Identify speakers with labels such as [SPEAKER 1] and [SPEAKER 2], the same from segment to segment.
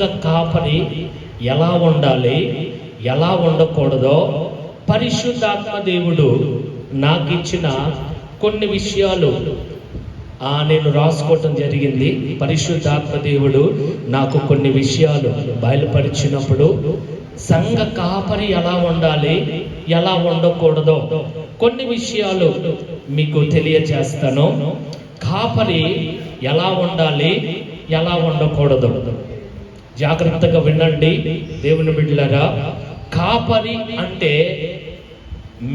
[SPEAKER 1] సంఘ కాపరి ఎలా ఉండాలి? ఎలా ఉండకూడదో పరిశుద్ధాత్మ దేవుడు నాకు ఇచ్చిన కొన్ని విషయాలు. ఆ నేను రాసుకోవటం జరిగింది. పరిశుద్ధాత్మ దేవుడు నాకు కొన్ని విషయాలు బయలుపరిచినప్పుడు సంఘ కాపరి ఎలా ఉండాలి? ఎలా ఉండకూడదో కొన్ని విషయాలు మీకు తెలియజేస్తాను. కాపరి ఎలా ఉండాలి? ఎలా ఉండకూడదు జాగ్రత్తగా వినండి దేవుని బిడ్డలారా. కాపరి అంటే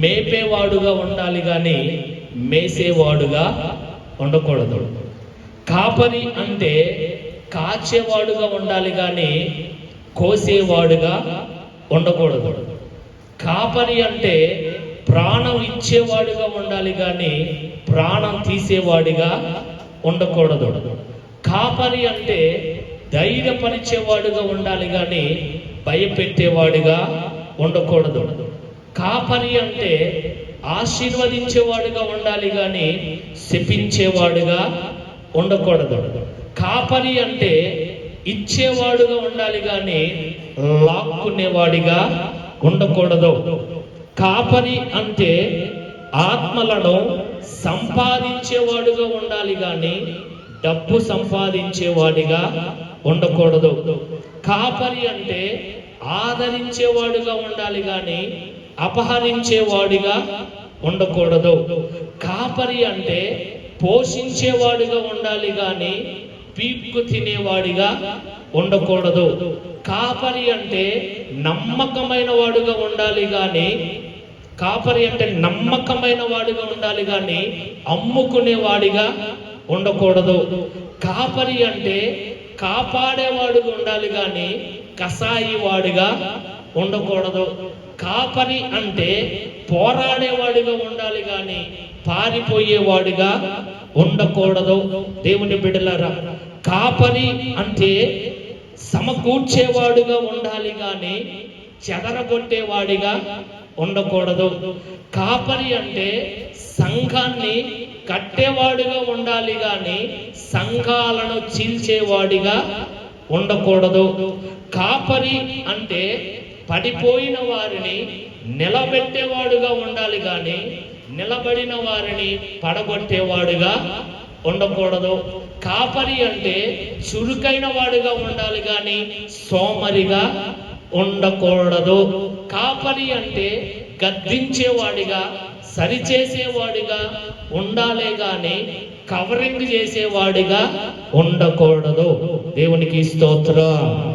[SPEAKER 1] మేపేవాడుగా ఉండాలి కానీ మేసేవాడుగా ఉండకూడదు. కాపరి అంటే కాచేవాడుగా ఉండాలి కానీ కోసేవాడుగా ఉండకూడదు. కాపరి అంటే ప్రాణం ఇచ్చేవాడుగా ఉండాలి కానీ ప్రాణం తీసేవాడిగా ఉండకూడదు. కాపరి అంటే ధైర్యపరిచేవాడుగా ఉండాలి కానీ భయపెట్టేవాడుగా ఉండకూడదు. కాపరి అంటే ఆశీర్వదించేవాడుగా ఉండాలి కానీ శపించేవాడుగా ఉండకూడదు. కాపరి అంటే ఇచ్చేవాడుగా ఉండాలి కానీ లాక్కునేవాడిగా ఉండకూడదు. కాపరి అంటే ఆత్మలను సంపాదించేవాడుగా ఉండాలి కానీ డబ్బు సంపాదించేవాడిగా ఉండకూడదు. కాపరి అంటే ఆదరించేవాడుగా ఉండాలి కానీ అపహరించేవాడిగా ఉండకూడదు. కాపరి అంటే పోషించేవాడిగా ఉండాలి కానీ పీపుకు తినేవాడిగా ఉండకూడదు. కాపరి అంటే నమ్మకమైన వాడుగా ఉండాలి కానీ కాపరి అంటే నమ్మకమైన వాడిగా ఉండాలి కానీ అమ్ముకునేవాడిగా ఉండకూడదు. కాపరి అంటే కాపాడేవాడుగా ఉండాలి కానీ కసాయి వాడుగా ఉండకూడదు. కాపరి అంటే పోరాడేవాడిగా ఉండాలి కానీ పారిపోయేవాడిగా ఉండకూడదు. దేవుని బిడలరా కాపరి అంటే సమకూర్చేవాడుగా ఉండాలి కానీ చెదరగొట్టేవాడిగా ఉండకూడదు. కాపరి అంటే సంఘాన్ని కట్టేవాడుగా ఉండాలి కానీ సంఘాలను చీల్చేవాడిగా ఉండకూడదు. కాపరి అంటే పడిపోయిన వారిని నిలబెట్టేవాడుగా ఉండాలి కానీ నిలబడిన వారిని పడగొట్టేవాడుగా ఉండకూడదు. కాపరి అంటే చురుకైన వాడుగా ఉండాలి కానీ సోమరిగా ఉండకూడదు. కాపరి అంటే గద్దించేవాడిగా సరిచేసేవాడిగా ఉండాలే గాని కవరింగ్ చేసేవాడిగా ఉండకూడదు. దేవునికి స్తోత్రం.